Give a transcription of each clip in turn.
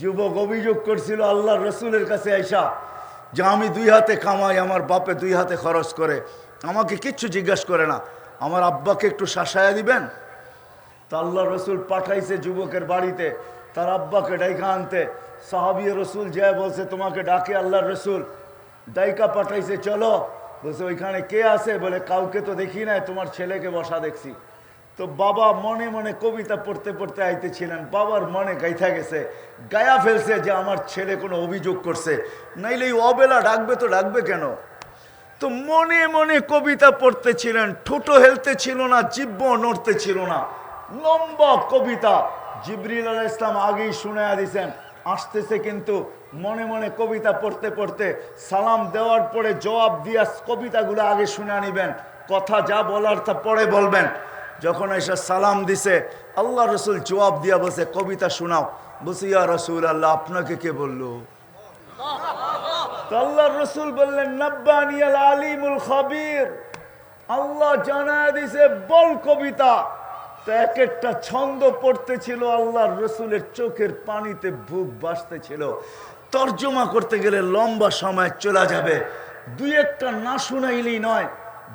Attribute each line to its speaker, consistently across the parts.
Speaker 1: যুবক অভিযোগ করছিল আল্লাহ রসুলের কাছে আইসা, যে আমি দুই হাতে কামাই, আমার বাপে দুই হাতে খরচ করে। আমাকে কিচ্ছু জিজ্ঞাসা করে না। আমার আব্বাকে একটু শাসায়া দিবেন? তা আল্লাহ রসুল পাঠাইছে যুবকের বাড়িতে। তার আব্বাকে ডাইকা আনতে। সাহাবি রসুল যায় বলছে, তোমাকে ডাকে আল্লাহ রসুল। ডাইকা পাঠাইছে, চলো। বলছে, ওইখানে কে আছে? বলে, কাউকে তো দেখি নাই, তোমার ছেলেকে বসা দেখছি। তো বাবা মনে মনে কবিতা পড়তে পড়তে আইতেছিলেন, বাবার মনে গাইথা গেছে, গায়া ফেলছে যে আমার ছেলে কোনো অভিযোগ করছে, নাইলে অবেলা ডাকবে তো ডাকবে কেন? তো মনে মনে কবিতা পড়তেছিলেন, ঠোঁটো হেলতে ছিল না, জিব্ব নড়তে ছিল না, লম্বা কবিতা। জিবরিল আলাহ ইসলাম আগেই শুনে দিছেন, আসতেছে কিন্তু মনে মনে কবিতা পড়তে পড়তে সালাম দেওয়ার পরে জবাব দিয়া কবিতাগুলো আগে শুনে নিবেন, কথা যা বলার তা পরে বলবেন। যখন এসে সালাম দিছে আল্লাহ রসুল জবাব দিয়া বসে কবিতা শোনাও। বসে ইয়া রসুল আল্লাহ আপনাকে কে বলল? আল্লাহ রসুল বললেন নব্বানিয়াল আলিমুল খাবির। আল্লাহ জানায় দিছে, বল কবিতা। তো এক একটা ছন্দ পড়তেছিল, আল্লাহর রসুলের চোখের পানিতে বুক বাসতেছিল তর্জমা করতে গেলে লম্বা সময় চলে যাবে। দুই একটা না শুনাইলেই নয়,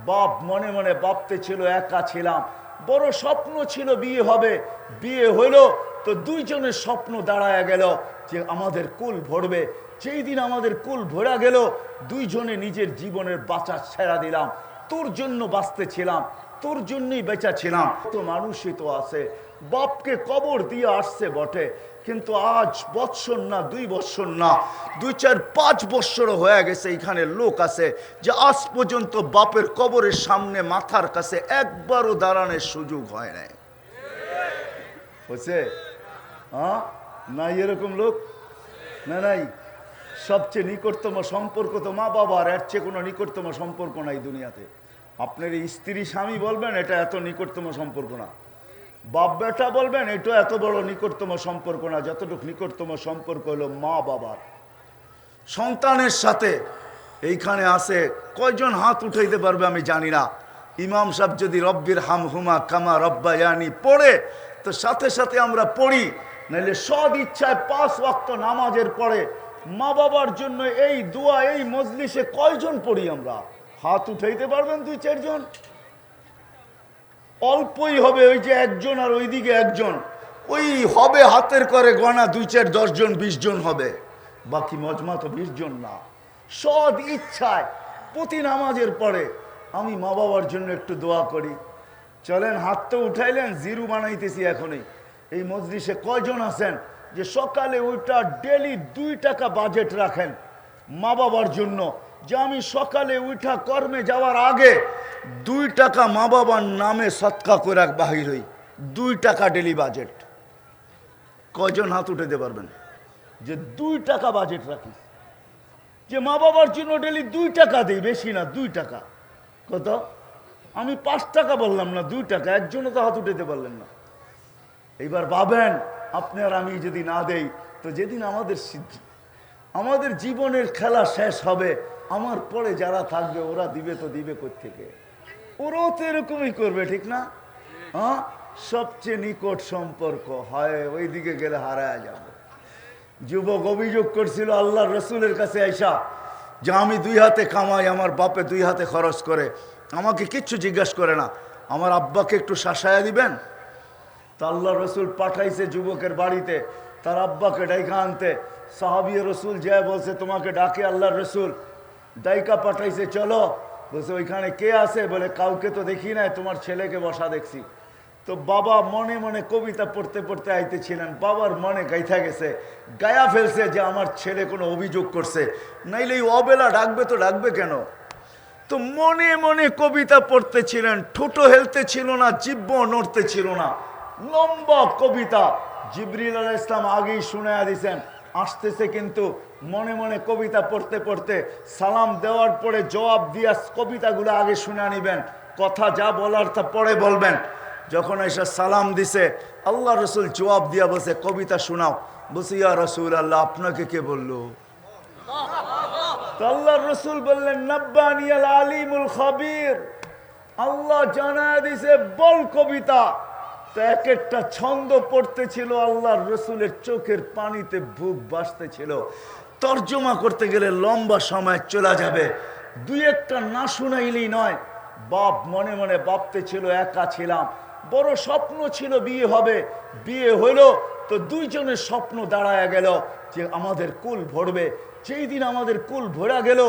Speaker 1: বাপ মনে মনে ভাবতে ছিল একা ছিলাম। বড় স্বপ্ন ছিল বিয়ে হবে। বিয়ে হলো তো দুইজনের স্বপ্ন দাঁড়ায় গেল যে আমাদের কুল ভরবে। যেই দিন আমাদের কুল ভরা গেল, দুইজনে নিজের জীবনের বাঁচা ছেড়া দিলাম। তোর জন্য বাঁচতে ছিলাম, তোর জন্যই বেঁচা ছিলাম। তো মানুষই তো আছে। বাপকে কবর দিয়ে আসছে বটে, কিন্তু আজ বৎসর না, দুই বৎসর না, দুই চার পাঁচ বৎসরও হয়ে গেছে এখানে লোক আছে যে আজ পর্যন্ত বাপের কবরের সামনে মাথার কাছে একবারও দাঁড়ানোর সুযোগ হয় নাই। হচ্ছে হ্যাঁ নাই এরকম লোক? না, নাই। সবচেয়ে নিকটতম সম্পর্ক তো মা বাবার এর চেয়ে কোনো নিকটতম সম্পর্ক নাই দুনিয়াতে। আপনার স্ত্রী স্বামী বলবেন, এটা এত নিকটতম সম্পর্ক না। বাপ বেটা বলবেন, এটা এত বড় নিকটতম সম্পর্ক না, যতটুকু নিকটতম সম্পর্ক হলো মা বাবার। সন্তানের সাথে এইখানে আসে কয়জন হাত উঠাইতে পারবে আমি জানি না। ইমাম সাহেব যদি রব্বির হাম হুমা কামা রব্বায়ানি পড়ে, তো সাথে সাথে আমরা পড়ি, নাহলে সদ ইচ্ছায় পাঁচ ওয়াক্ত নামাজের পরে মা বাবার জন্য এই দোয়া, এই মজলিসে কয়জন পড়ি আমরা? হাত উঠাইতে পারবেন দুই চারজন? অল্পই হবে, ওই যে একজন আর ওইদিকে একজন। ওই হবে হাতের করে গণা দুই চার দশজন বিশ জন হবে। বাকি মজমা তো বিশ জন না। সদ ইচ্ছায়, প্রতি নামাজের পরে আমি মা বাবার জন্য একটু দোয়া করি। চলেন, হাত তো উঠাইলেন, জিরু বানাইতেছি এখনই। এই মজলিসে কয়জন আছেন? যে সকালে ওইটা ডেলি দুই টাকা বাজেট রাখেন মা বাবার জন্য। যে আমি সকালে উঠা কর্মে যাওয়ার আগে দুই টাকা মা বাবার নামে সৎকা করে বাহির হই। দুই টাকা ডেলি বাজেট কজন হাত উঠাতে পারবেন? যে দুই টাকা বাজেট রাখি যে মা বাবার জন্য ডেলি দুই টাকা দিই, বেশি না, দুই টাকা। কত? আমি পাঁচ টাকা বললাম না, দুই টাকা। একজনও তো হাত উঠাতে পারলেন না। এইবার ভাবেন, আপনি আর আমি যদি না দেই, তো যেদিন আমাদের সিদ্ধি আমাদের জীবনের খেলা শেষ হবে আমার পরে যারা থাকবে, ওরা দিবে তো দিবে থেকে ওরাও তো এরকমই করবে, ঠিক না? হ্যাঁ? সবচেয়ে নিকট সম্পর্ক হয় ওই দিকে গেলে হারায় যাব। যুবক অভিযোগ করছিল, আল্লাহ রসুলের কাছে আইসা, যে আমি দুই হাতে কামাই, আমার বাপে দুই হাতে খরচ করে, আমাকে কিচ্ছু জিজ্ঞাসা করে না। আমার আব্বাকে একটু শাসায়া দিবেন? তা আল্লাহ রসুল পাঠাইছে যুবকের বাড়িতে, তার আব্বাকে ডাইকা আনতে। সাহাবিয়া রসুল যায় বলছে, তোমাকে ডাকে আল্লাহ রসুল। ডাইকা পাঠাইছে, চলো। বলছে, ওইখানে কে আছে? বলে, কাউকে তো দেখি নাই, তোমার ছেলেকে বসা দেখছি। তো বাবা মনে মনে কবিতা পড়তে পড়তে আইতেছিলেন। বাবার মনে গাইথা গেছে, গায়া ফেলছে যে আমার ছেলে কোনো অভিযোগ করছে। নাইলে এই অবেলা ডাকবে তো ডাকবে কেন? তো মনে মনে কবিতা পড়তেছিলেন ঠোঁটো হেলতে ছিল না জিব্ব নড়তে ছিল না। লম্বা কবিতা। জিবরিল আলাহ ইসলাম আগেই শুনে দিছেন, আসতেছে কিন্তু মনে মনে কবিতা পড়তে পড়তে সালাম দেওয়ার পরে জবাব দিয়া কবিতাগুলো আগে শুনে নিবেন কথা যা বলার তা পরে বলবেন। যখন এসে সালাম দিছে, আল্লাহ রসুল জবাব দিয়া বসে কবিতা শোনাও। বসে ইয়া রসুল আল্লাহ আপনাকে কে বলল? আল্লাহ রসুল বললেন, নব্বানিয়াল আলিমুল খাবির। আল্লাহ জানায় দিছে, বল কবিতা। তো এক একটা ছন্দ পড়তেছিল আল্লাহর রসুলের চোখের পানিতে বুক বাসতেছিল তর্জমা করতে গেলে লম্বা সময় চলে যাবে। দুই একটা না শুনাইলেই নয়, বাপ মনে মনে বাপতে ছিল, একা ছিলাম। বড় স্বপ্ন ছিল বিয়ে হবে, বিয়ে হইল, তো দুইজনের স্বপ্ন দাঁড়ায় গেল যে আমাদের কুল ভরবে। যেই দিন আমাদের কুল ভরা গেল,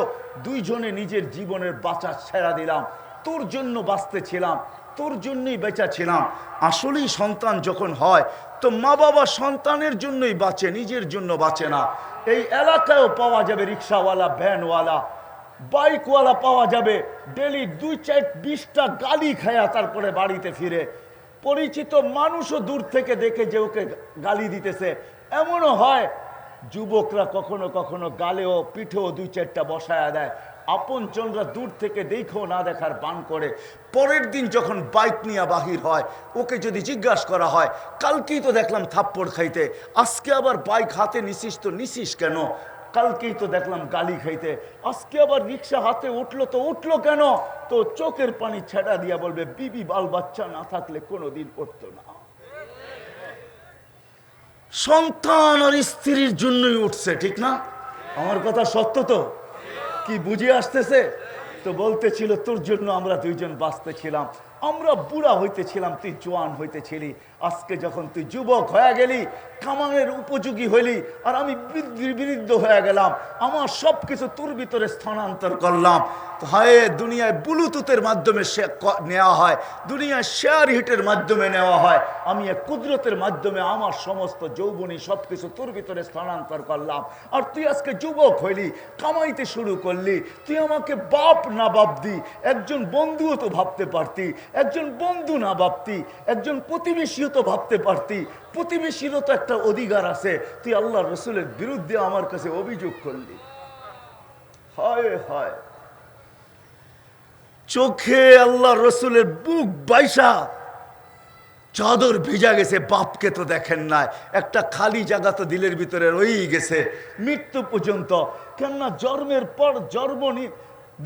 Speaker 1: দুইজনে নিজের জীবনের বাঁচা ছেড়া দিলাম। তোর জন্য বাঁচতেছিলাম তোর জন্যই বেঁচা ছিলাম। আসলেই সন্তান যখন হয়, তো মা বাবা সন্তানের জন্যই বাঁচে, নিজের জন্য বাঁচে না। এই এলাকায়ও পাওয়া যাবে রিক্সাওয়ালা, ভ্যানওয়ালা, বাইকওয়ালা পাওয়া যাবে। ডেলি দুই চার বিশটা গালি খায়া তারপরে বাড়িতে ফিরে। পরিচিত মানুষও দূর থেকে দেখে যে ওকে গালি দিতেছে। এমনও হয়, যুবকরা কখনো কখনো গালেও পিঠেও দুই চারটা বসায়া দেয়। আপন জনরা দূর থেকে দেখেও না দেখার বান করে। পরের দিন যখন বাইক নিয়ে বাহির হয়, ওকে যদি জিজ্ঞাসা করা হয়, কালকেই তো দেখলাম থাপ্পড় খাইতে, আজকে আবার বাইক হাতে নিছিস তো নিছিস কেন? কালকেই তো দেখলাম গালি খাইতে, আজকে আবার রিক্সা হাতে উঠল তো উঠল কেন? তো চোখের পানি ছেড়া দিয়া বলবে, বিবি বাল বাচ্চা না থাকলে কোনোদিন করতো না। সন্তান আর স্ত্রীর জন্যই উঠছে, ঠিক না? আমার কথা সত্য তো? কি বুঝে আসতেছে? তো বলতেছিল তোর জন্য আমরা দুইজন বাঁচতেছিলাম আমরা বুড়া হইতেছিলাম, তুই জোয়ান হইতেছিলি। আজকে যখন তুই যুবক হয়ে গেলি কামানের উপযোগী হইলি, আর আমি বৃদ্ধ- হয়ে গেলাম, আমার সব কিছু তোর ভিতরে স্থানান্তর করলাম। হায়, দুনিয়ায় ব্লুটুথের মাধ্যমে সে নেওয়া হয়, দুনিয়ায় শেয়ার হিটের মাধ্যমে নেওয়া হয়। আমি এক কুদরতের মাধ্যমে আমার সমস্ত যৌবনী সব কিছু তোর ভিতরে স্থানান্তর করলাম। আর তুই আজকে যুবক হইলি, কামাইতে শুরু করলি, তুই আমাকে বাপ না বাপ দি, একজন বন্ধুও তো ভাবতে পারতি একজন বন্ধু না ভাবতি, একজন প্রতিবেশীও তো ভাবতে পারতি, প্রতিবেশীরও তো একটা অধিকার আছে। তুই আল্লাহ রসুলের বিরুদ্ধে আমার কাছে অভিযোগ করলি। হয় হয়। চোখে আল্লাহ রসুলের বুক বাইসা, চাদর ভিজা গেছে, বাপকে তো দেখেন নাই। একটা খালি জায়গা তো দিলের ভিতরে রয়েই গেছে। মৃত্যু পর্যন্ত, কেননা জন্মের পর জন্ম নি-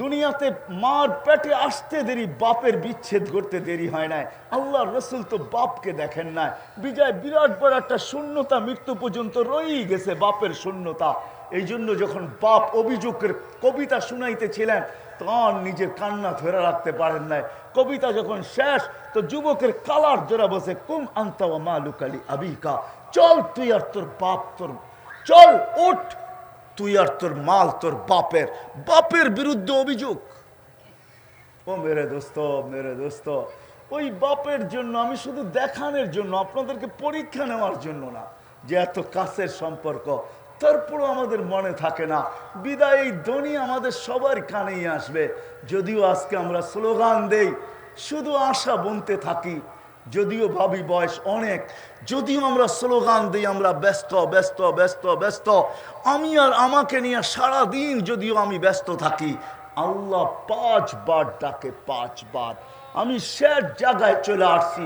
Speaker 1: দুনিয়াতে মার পেটে আসতে দেরি, বাপের বিচ্ছেদ করতে দেরি হয় নাই। আল্লাহ রসুল তো বাপকে দেখেন নাই। বিজয় বিরাট বড় একটা শূন্যতা, মৃত্যু পর্যন্ত রয়েই গেছে বাপের শূন্যতা। এই জন্য যখন বাপ অভিযোগের কবিতা শুনাইতেছিলেন, তখন নিজের কান্না ধরে রাখতে পারেন নাই। কবিতা যখন শেষ, তো যুবকের কালার জোড়া বসে কুম আন্তা মা লুকালি আবিকা। চল তুই আর তোর বাপ, তোর চল, উঠ তুই আর তোর মাল, তোর বাপের বাপের বিরুদ্ধে অভিযোগ। ও মেরে দোস্ত মেরে দোস্ত, ওই বাপের জন্য, আমি শুধু দেখানোর জন্য, আপনাদেরকে পরীক্ষা নেওয়ার জন্য না, যে এত কাছের সম্পর্ক, তারপরও আমাদের মনে থাকে না, বিদায় এই ধ্বনি আমাদের সবার কানেই আসবে, যদিও আজকে আমরা স্লোগান দেই, শুধু আশা বনতে থাকি যদিও ভাবি বয়স অনেক, যদিও আমরা স্লোগান দিই, আমরা ব্যস্ত ব্যস্ত ব্যস্ত ব্যস্ত, আমি আর আমাকে নিয়ে সারা দিন যদিও আমি ব্যস্ত থাকি, আল্লাহ পাঁচবার ডাকে পাঁচবার। আমি শেষ জায়গায় চলে আসছি।